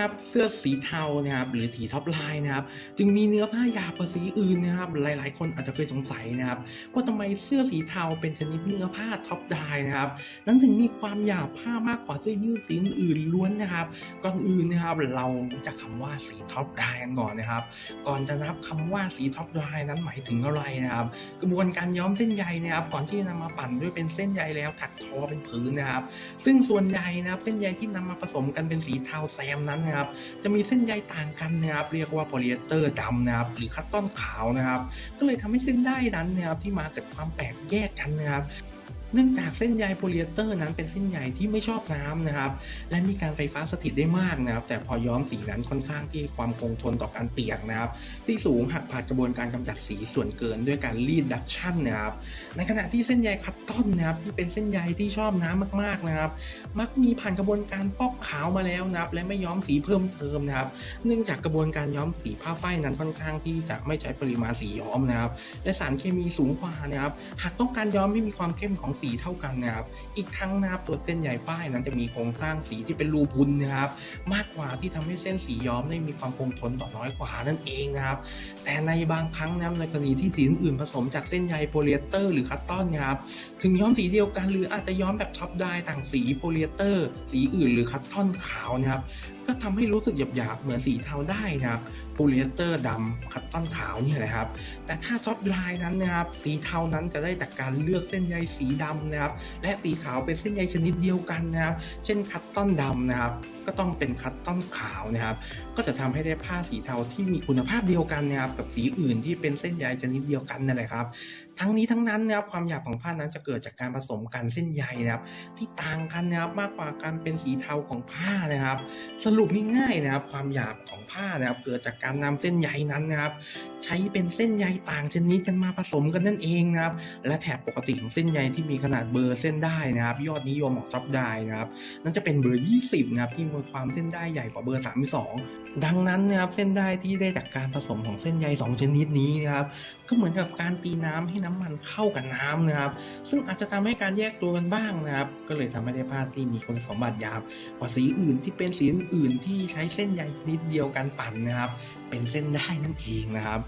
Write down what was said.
นะครับเสื้อสีเทานะครับหรือสีท็อปไลน์นะครับจึงมีเนื้อผ้าหยาบกว่าสีอื่นนะครับหลายๆ คนอาจจะเคยสงสัยนะครับว่าทำไมเสื้อสีเทาเป็นชนิดเนื้อผ้าท็อปไดนะครับนั้นถึงมีความหยาบผ้ามากกว่าเสื้อยืดสีอื่นล้วนนะครับ ก่อนอื่นนะครับเราจักคำว่าสีท็อปไดกันก่อนนะครับ ก่อนจะนับคำว่าสีท็อปไดนั้นหมายถึงอะไรนะครับ กระบวนการย้อมเส้นใยนะครับ ก่อนที่จะนำมาปั่นด้วยเป็นเส้นใยแล้วถักทอเป็นผืนนะครับ ซึ่งส่วนใหญ่นะครับ เส้นใยที่นำมาผสมกันเป็นสีเทาแซมนั้นนะครับจะมีเส้นใยต่างกันนะครับเรียกว่าโพลีเอสเตอร์ดำนะครับหรือคัตตอนขาวนะครับก็เลยทำให้เส้นได้นั้นนะครับที่มาเกิดความแปลกแยกกันนะครับ เนื่องจากเส้นใยโพลีเอสเตอร์นั้นเป็นเส้นใยที่ไม่ชอบน้ำนะครับ และมีการไฟฟ้าสถิตได้มากนะครับ แต่พอย้อมสีนั้นค่อนข้างที่ความคงทนต่อการเปียกนะครับ ที่สูงหากผ่านกระบวนการกำจัดสีส่วนเกินด้วยการรีดดักชั่นนะครับ ในขณะที่เส้นใยคัตตอนนะครับที่เป็นเส้นใยที่ชอบน้ำมากๆนะครับ มักมีผ่านกระบวนการฟอกขาวมาแล้วนะครับ และไม่ย้อมสีเพิ่มเติมนะครับ เนื่องจากกระบวนการย้อมสีผ้าฝ้ายนั้นค่อนข้างที่จะไม่ใช้ปริมาณสีย้อมนะครับ และสารเคมีสูงกว่านะครับ หากต้องการย้อมให้มีความเข้มของสีเท่ากันนะครับ อีกทั้งนะครับตัวเส้นใยฝ้ายนั้นจะมีโครงสร้างสีที่เป็นรูพุนนะครับ มากกว่าที่ทำให้เส้นสีย้อมได้มีความคงทนต่อน้อยกว่านั่นเองนะครับ แต่ในบางครั้งนะในกรณีที่สีอื่นผสมจากเส้นใยโพลีเอสเตอร์หรือคัตตอนนะครับ ถึงย้อมสีเดียวกัน หรืออาจจะย้อมแบบท็อปไดร์ต่างสีโพลีเอสเตอร์ สีอื่นหรือคัตตอนขาวนะครับ ก็ทำให้รู้สึกหยาบๆ เหมือนสีเทาได้นะครับโพลีเอสเตอร์ดำคัตตอนขาวเนี่ยแหละครับ แต่ถ้าท็อปไดร์นั้นนะครับ สีเทานั้นจะได้จากการเลือกเส้นใยสีดำนะครับ และสีขาวเป็นเส้นใยชนิดเดียวกันนะครับ เช่นคัตตอนดำนะครับ ก็ต้องเป็นคัตตอนขาวนะครับ ก็จะทำให้ได้ผ้าสีเทาที่มีคุณภาพเดียวกันนะครับ กับสีอื่นที่เป็นเส้นใยชนิดเดียวกันนั่นแหละครับ ทั้งนี้ทั้งนั้นนะครับความหยาบของผ้านั้นจะเกิดจากการผสมกันเส้นใยนะครับ ที่ต่างกันนะครับมากกว่าการเป็นสีเทาของผ้านะครับ สรุปง่ายๆนะครับ ความหยาบของผ้านะครับ เกิดจากการนำเส้นใยนั้นนะครับ ใช้เป็นเส้นใยต่างชนิดกันมาผสมกันนั่นเองนะครับ และแถบปกติของเส้นใยที่มีขนาดเบอร์เส้นได้นะครับ ยอดนิยมของท็อปได้นะครับนั่นจะเป็นเบอร์ 20 นะครับ ที่มีความเส้นได้ใหญ่กว่าเบอร์ 32 ดังนั้นนะครับเส้นได้ที่ได้จากการผสมของเส้นใยสองชนิดนี้นะครับ ก็เหมือนกับการตีน้ำให้น้ำมันเข้ากับน้ำนะครับ ซึ่งอาจจะทำให้การแยกตัวกันบ้างนะครับ ก็เลยทำให้ได้ผ้าที่มีคุณสมบัติยาบกว่าสีอื่นที่เป็นสีอื่นที่ใช้เส้นใยชนิดเดียวกันปั่นนะครับ เป็นเส้นได้นั่นเองนะครับ